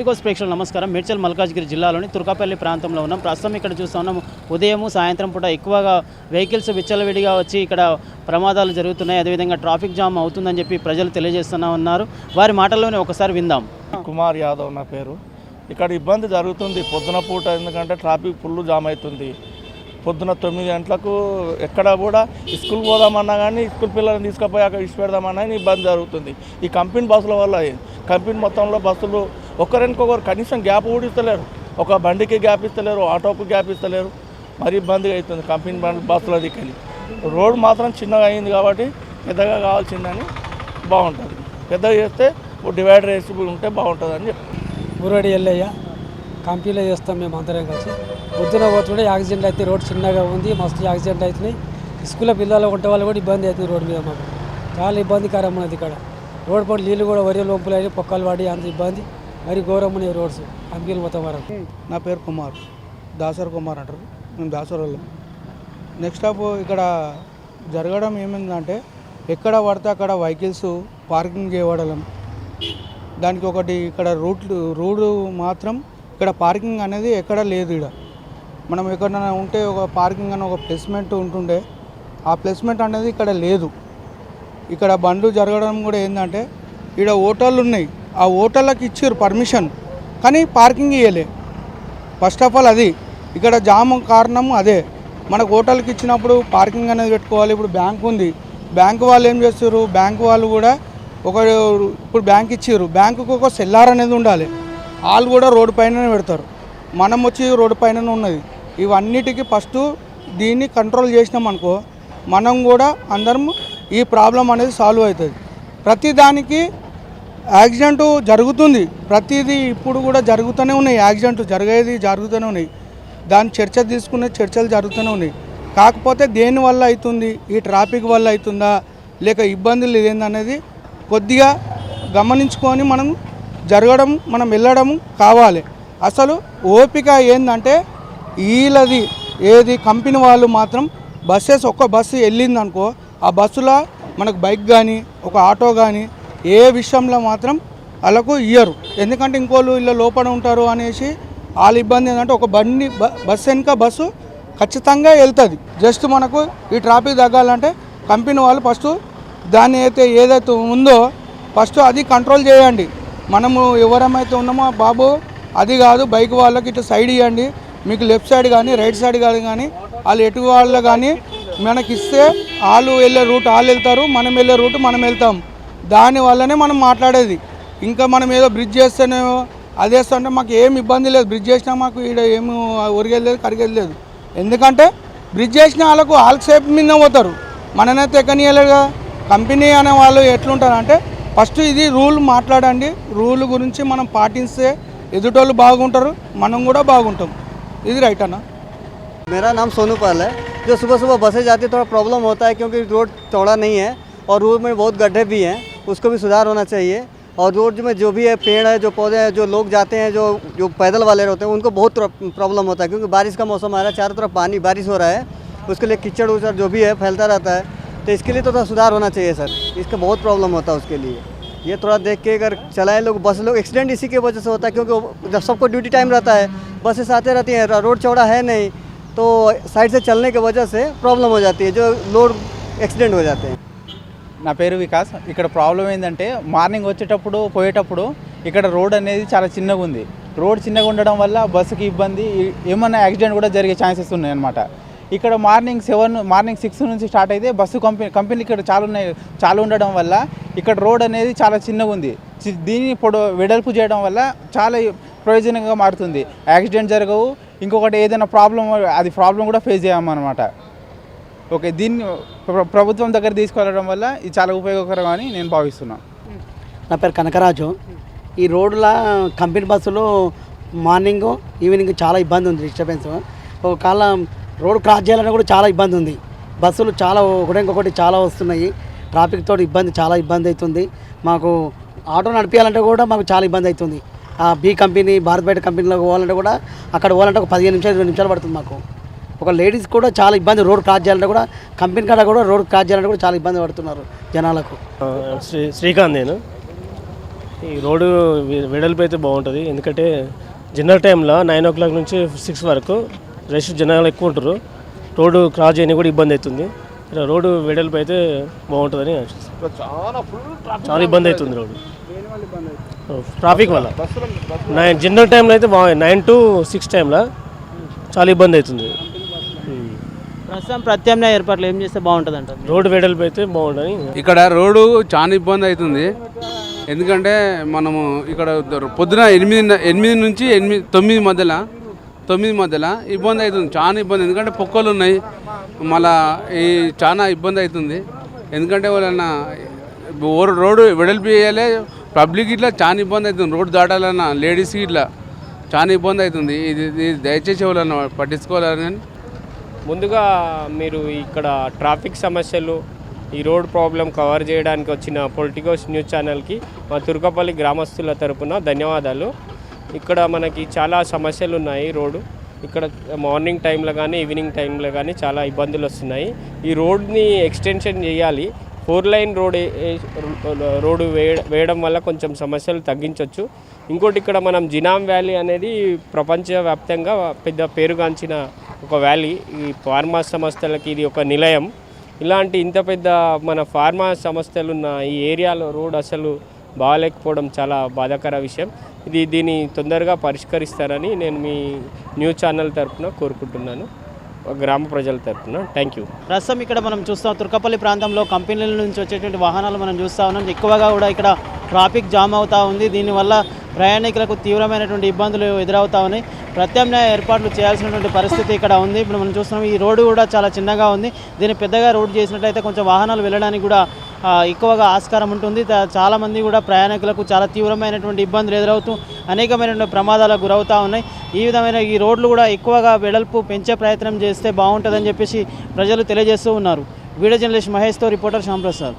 Politicos ప్రేక్షకులు నమస్కారం. మేడ్చల్ మల్కాజ్గిరి జిల్లాలోని తుర్కాపల్లి ప్రాంతంలో ఉన్నాం. ప్రస్తుతం ఇక్కడ చూస్తూ ఉన్నాం. ఉదయం సాయంత్రం పూట ఎక్కువగా వెహికల్స్ విచ్చలవిడిగా వచ్చి ఇక్కడ ప్రమాదాలు జరుగుతున్నాయి. అదేవిధంగా ట్రాఫిక్ జామ్ అవుతుందని చెప్పి ప్రజలు తెలియజేస్తున్నా ఉన్నారు. వారి మాటల్లోనే ఒకసారి విందాం. కుమార్ యాదవ్ నా పేరు. ఇక్కడ ఇబ్బంది జరుగుతుంది పొద్దున పూట ఎందుకంటే ట్రాఫిక్ ఫుల్ జామ్ అవుతుంది. పొద్దున తొమ్మిది గంటలకు ఎక్కడ కూడా స్కూల్ పోదామన్నా కానీ స్కూల్ పిల్లల్ని తీసుకుపోయాక ఇచ్చి పెడదామన్నా కానీ ఇబ్బంది జరుగుతుంది. ఈ కంపెనీ బస్సుల వల్ల కంపెనీ మొత్తంలో బస్సులు ఒకరికొకరు కనీసం గ్యాప్ ఊడిస్తలేరు. ఒక బండికి గ్యాప్ ఇస్తలేరు ఆటోకు గ్యాప్ ఇస్తలేరు. మరీ ఇబ్బందిగా అవుతుంది కంపెనీ బండ్ బస్సుల దిక్కని రోడ్ మాత్రం చిన్నగా అయింది కాబట్టి పెద్దగా కావాల్సిందని బాగుంటుంది. పెద్దగా చేస్తే డివైడర్ వేసి ఉంటే బాగుంటుంది అని చెప్పి. ఊరడి ఎల్లయ్య కంపెనీలో చేస్తాం మేము అందరం కలిసి. పొద్దున పోతుంటే యాక్సిడెంట్ అయితే రోడ్ చిన్నగా ఉంది మస్తు యాక్సిడెంట్ అవుతున్నాయి స్కూల్లో పిల్లలు ఉంటే వాళ్ళు కూడా ఇబ్బంది అవుతుంది రోడ్ మీద మాకు. చాలా ఇబ్బందికరం ఉన్నది ఇక్కడ. రోడ్ పడి నీళ్ళు కూడా వరి లోపల అయినాయి పొక్కలు పడి అంత ఇబ్బంది. మరి ఘోరం రోడ్స్ కంపెనీలు మొత్తం వరకు. నా పేరు కుమార్. దాసర్ కుమార్ అంటారు. మేము దాసర్ వాళ్ళం నెక్స్ట్ స్టాప్ ఇక్కడ జరగడం ఏమైందంటే ఎక్కడ పడితే అక్కడ వెహికల్స్ పార్కింగ్ చేయబడలేం. దానికి ఒకటి ఇక్కడ రూట్ రోడ్డు మాత్రం ఇక్కడ పార్కింగ్ అనేది ఎక్కడ లేదు ఇక్కడ మనం ఎక్కడైనా ఉంటే ఒక పార్కింగ్ అని ఒక ప్లేస్మెంట్ ఉంటుండే. ఆ ప్లేస్మెంట్ అనేది ఇక్కడ లేదు. ఇక్కడ బండ్లు జరగడం కూడా ఏంటంటే ఇక్కడ హోటళ్ళు ఉన్నాయి. ఆ హోటళ్ళకి ఇచ్చారు పర్మిషన్ కానీ పార్కింగ్ ఇవ్వలే ఫస్ట్ ఆఫ్ ఆల్ అది ఇక్కడ జామ్ కారణం అదే. మనకు హోటల్కి ఇచ్చినప్పుడు పార్కింగ్ అనేది పెట్టుకోవాలి ఇప్పుడు బ్యాంక్ ఉంది. బ్యాంక్ వాళ్ళు ఏం చేస్తారు బ్యాంక్ వాళ్ళు కూడా ఒక ఇప్పుడు బ్యాంక్ ఇచ్చారు బ్యాంకుకు ఒక సెల్లార్ అనేది ఉండాలి. వాళ్ళు కూడా రోడ్డు పైననే పెడతారు. మనం వచ్చి రోడ్డు పైననే ఉన్నది. ఇవన్నిటికీ ఫస్ట్ దీన్ని కంట్రోల్ చేసినాం అనుకో మనం కూడా అందరం ఈ ప్రాబ్లం అనేది సాల్వ్ అవుతుంది. ప్రతిదానికి యాక్సిడెంట్ జరుగుతుంది. ప్రతిదీ ఇప్పుడు కూడా జరుగుతూనే ఉన్నాయి. యాక్సిడెంట్ జరిగేది జరుగుతూనే ఉన్నాయి. దాని చర్చ తీసుకునే చర్చలు జరుగుతూనే ఉన్నాయి. కాకపోతే దేని వల్ల అవుతుంది? ఈ ట్రాఫిక్ వల్ల అవుతుందా? లేక ఇబ్బందులు ఏందనేది కొద్దిగా గమనించుకొని మనం జరగడం మనం వెళ్ళడం కావాలి. అసలు ఓపిక ఏంటంటే వీళ్ళది ఏది కంపెనీ వాళ్ళు మాత్రం బస్సెస్ ఒక్క బస్సు వెళ్ళిందనుకో ఆ బస్సులో మనకు బైక్ కానీ ఒక ఆటో కానీ ఏ విషయంలో మాత్రం వాళ్ళకు ఇయ్యరు. ఎందుకంటే ఇంకోళ్ళు ఇళ్ళ లోపల ఉంటారు అనేసి వాళ్ళ ఇబ్బంది ఏంటంటే ఒక బండి బ- బస్సు వెనుక బస్సు ఖచ్చితంగా వెళ్తుంది. జస్ట్ మనకు ఈ ట్రాఫిక్ తగ్గాలంటే కంపెనీ వాళ్ళు ఫస్ట్ దాన్ని అయితే ఏదైతే ఉందో ఫస్ట్ అది కంట్రోల్ చేయండి. మనము ఎవరమైతే ఉన్నామో బాబు అది కాదు బైక్ వాళ్ళకి ఇటు సైడ్ ఇవ్వండి మీకు లెఫ్ట్ సైడ్ కానీ రైట్ సైడ్ కాదు కానీ వాళ్ళు ఎటు వాళ్ళు కానీ మనకి ఇస్తే వాళ్ళు వెళ్ళే రూట్ వాళ్ళు వెళ్తారు మనం వెళ్ళే రూట్ మనం వెళ్తాం. దాని వల్లనే మనం మాట్లాడేది ఇంకా మనం ఏదో బ్రిడ్జ్ చేస్తేనేమో అది చేస్తుంటే మాకు ఏం ఇబ్బంది లేదు బ్రిడ్జ్ చేసినా మాకు ఇక్కడ ఏమి ఒరిగేది లేదు కరిగేది లేదు ఎందుకంటే బ్రిడ్జ్ చేసిన వాళ్ళకు వాళ్ళకి సేఫ్ మీద పోతారు మననైతే ఎక్కనియలేదుగా కంపెనీ అనే వాళ్ళు ఎట్లుంటారంటే ఫస్ట్ ఇది రూల్ మాట్లాడండి రూల్ గురించి మనం పాటిస్తే ఎదుటోళ్ళు బాగుంటారు మనం కూడా బాగుంటాం ఇది రైట్ అన్న मेरा नाम सोनू पाल है जो सुबह सुबह बसें जाती है थोड़ा प्रॉब्लम होता है क्योंकि रोड चौड़ा नहीं है और रोड में बहुत गड्ढे भी हैं उसको भी सुधार होना चाहिए। और रोड में जो भी है, पेड़ है, जो पौधे हैं, जो लोग जाते हैं, जो जो पैदल वाले होते हैं, उनको बहुत प्रॉब्लम होता है, क्योंकि बारिश का मौसम आ रहा है, चारों तरफ़ पानी, बारिश हो रहा है, उसके लिए कीचड़ उचड़ जो भी है, फैलता रहता है। तो इसके लिए तो थोड़ा सुधार होना चाहिए सर, इसका बहुत प्रॉब्लम होता है उसके लिए। ये थोड़ा देख के अगर चलाएँ लोग, बस लोग एक्सीडेंट इसी की वजह से होता है, क्योंकि जब सबको ड्यूटी टाइम रहता है बसेस आते रहती हैं रोड चौड़ा है नहीं तो साइड से चलने की वजह से प्रॉब्लम हो जाती है, जो लोड एक्सीडेंट हो जाते हैं। నా పేరు వికాస్. ఇక్కడ ప్రాబ్లం ఏంటంటే మార్నింగ్ వచ్చేటప్పుడు పోయేటప్పుడు ఇక్కడ రోడ్ అనేది చాలా చిన్నగా ఉంది. రోడ్ చిన్నగా ఉండడం వల్ల బస్సుకి ఇబ్బంది ఏమన్నా యాక్సిడెంట్ కూడా జరిగే ఛాన్సెస్ ఉన్నాయి అనమాట ఇక్కడ మార్నింగ్ సెవెన్ మార్నింగ్ సిక్స్ నుంచి స్టార్ట్ అయితే బస్సు కంపెనీ కంపెనీలు ఇక్కడ చాలా ఉన్నాయి చాలా ఉండడం వల్ల ఇక్కడ రోడ్ అనేది చాలా చిన్నగా ఉంది. దీన్ని పొడ వెడల్పు చేయడం వల్ల చాలా ప్రయోజనంగా మారుతుంది. యాక్సిడెంట్ జరగవు ఇంకొకటి ఏదైనా ప్రాబ్లం అది ప్రాబ్లం కూడా ఫేస్ చేయమన్నమాట. ఓకే దీన్ని ప్రభుత్వం దగ్గర తీసుకెళ్ళడం వల్ల ఇది చాలా ఉపయోగకరం అని నేను భావిస్తున్నాను నా పేరు కనకరాజు. ఈ రోడ్ల కంపెనీ బస్సులు మార్నింగ్ ఈవినింగ్ చాలా ఇబ్బంది ఉంది డిస్టర్బెన్స్ ఒకవేళ కాలం రోడ్ క్రాస్ చేయాలన్నా కూడా చాలా ఇబ్బంది ఉంది. బస్సులు చాలా ఒకటి ఇంకొకటి చాలా వస్తున్నాయి. ట్రాఫిక్ తోటి ఇబ్బంది చాలా ఇబ్బంది అవుతుంది. మాకు ఆటో నడిపించాలంటే కూడా మాకు చాలా ఇబ్బంది అవుతుంది. ఆ బీ కంపెనీ భారత్ కంపెనీలో పోవాలంటే కూడా అక్కడ పోవాలంటే ఒక పదిహేను నిమిషాలు ఇరవై నిమిషాలు పడుతుంది మాకు. ఒక లేడీస్ కూడా చాలా ఇబ్బంది రోడ్ క్రాస్ చేయాలంటే కూడా కంపెనీ కాడ కూడా రోడ్ క్రాస్ చేయాలంటే కూడా చాలా ఇబ్బంది పడుతున్నారు జనాలకు. శ్రీ శ్రీకాంత్ నేను. ఈ రోడ్డు వెడల్పు అయితే బాగుంటుంది. ఎందుకంటే జనరల్ టైంలో నైన్ ఓ క్లాక్ నుంచి సిక్స్ వరకు రష్ జనాలు ఎక్కువ ఉంటారు. రోడ్డు క్రాస్ చేయని కూడా ఇబ్బంది అవుతుంది. రోడ్డు వెడల్పు అయితే బాగుంటుందని. చాలా ఇబ్బంది అవుతుంది రోడ్డు. ట్రాఫిక్ వల్ల. నైన్ జనరల్ టైంలో అయితే బాగా నైన్ టు సిక్స్ టైంలో చాలా ఇబ్బంది అవుతుంది. ప్రస్తుతం ప్రత్యామ్నాయ ఏర్పాట్లు ఏం చేస్తే బాగుంటుంది అంటారు రోడ్డు వెడల్పు అయితే బాగుంటుంది ఇక్కడ రోడ్డు చాలా ఇబ్బంది అవుతుంది. ఎందుకంటే మనము ఇక్కడ పొద్దున ఎనిమిది ఎనిమిది నుంచి ఎనిమిది తొమ్మిది మధ్యలో తొమ్మిది మధ్యలో ఇబ్బంది అవుతుంది. చాలా ఇబ్బంది. ఎందుకంటే పొక్కలు ఉన్నాయి. మళ్ళా ఈ చాలా ఇబ్బంది అవుతుంది. ఎందుకంటే వాళ్ళన్న ఓ- రోడ్డు వెడల్పు చేయాలి పబ్లిక్ ఇట్లా చాలా ఇబ్బంది అవుతుంది. రోడ్డు దాటాలన్నా లేడీస్కి ఇట్లా చాలా ఇబ్బంది అవుతుంది. ఇది ఇది దయచేసి వాళ్ళన్న పట్టించుకోవాలని ముందుగా మీరు ఇక్కడ ట్రాఫిక్ సమస్యలు ఈ రోడ్ ప్రాబ్లం కవర్ చేయడానికి వచ్చిన పొలిటికోస్ న్యూస్ ఛానల్కి మా తుర్కపల్లి గ్రామస్తుల తరపున ధన్యవాదాలు. ఇక్కడ మనకి చాలా సమస్యలు ఉన్నాయి రోడ్డు. ఇక్కడ మార్నింగ్ టైంలో కానీ ఈవినింగ్ టైంలో కానీ చాలా ఇబ్బందులు వస్తున్నాయి. ఈ రోడ్ని ఎక్స్టెన్షన్ చేయాలి. ఫోర్ లైన్ రోడ్ రోడ్డు వేయ వేయడం వల్ల కొంచెం సమస్యలు తగ్గించవచ్చు ఇంకోటి ఇక్కడ మనం జినామ్ వ్యాలీ అనేది ప్రపంచవ్యాప్తంగా పెద్ద పేరుగాంచిన ఒక వ్యాలీ ఈ ఫార్మా సంస్థలకి ఇది ఒక నిలయం. ఇలాంటి ఇంత పెద్ద మన ఫార్మా సంస్థలు ఉన్న ఈ ఏరియాలో రోడ్ అసలు బాగాలేకపోవడం చాలా బాధాకర విషయం. ఇది దీన్ని తొందరగా పరిష్కరిస్తారని నేను మీ న్యూస్ ఛానల్ తరఫున కోరుకుంటున్నాను. గ్రామ ప్రజల తరఫున థ్యాంక్ యూ ప్రస్తుతం ఇక్కడ మనం చూస్తాం తుర్కపల్లి ప్రాంతంలో కంపెనీల నుంచి వచ్చేటువంటి వాహనాలు మనం చూస్తూ ఉన్నాం. ఎక్కువగా కూడా ఇక్కడ ట్రాఫిక్ జామ్ అవుతూ ఉంది. దీనివల్ల ప్రయాణికులకు తీవ్రమైనటువంటి ఇబ్బందులు ఎదురవుతా ఉన్నాయి ప్రత్యామ్నాయ ఏర్పాట్లు చేయాల్సినటువంటి పరిస్థితి ఇక్కడ ఉంది. ఇప్పుడు మనం చూస్తున్నాం ఈ రోడ్డు కూడా చాలా చిన్నగా ఉంది. దీన్ని పెద్దగా రోడ్డు చేసినట్లయితే కొంచెం వాహనాలు వెళ్ళడానికి కూడా ఎక్కువగా ఆస్కారం ఉంటుంది. చాలామంది కూడా ప్రయాణికులకు చాలా తీవ్రమైనటువంటి ఇబ్బందులు ఎదురవుతూ అనేకమైనటువంటి ప్రమాదాలకు గురవుతూ ఉన్నాయి. ఈ విధమైన ఈ రోడ్లు కూడా ఎక్కువగా వెడల్పు పెంచే ప్రయత్నం చేస్తే బాగుంటుందని చెప్పేసి ప్రజలు తెలియజేస్తూ ఉన్నారు. Video journalist మహేష్తో reporter Shyamprasad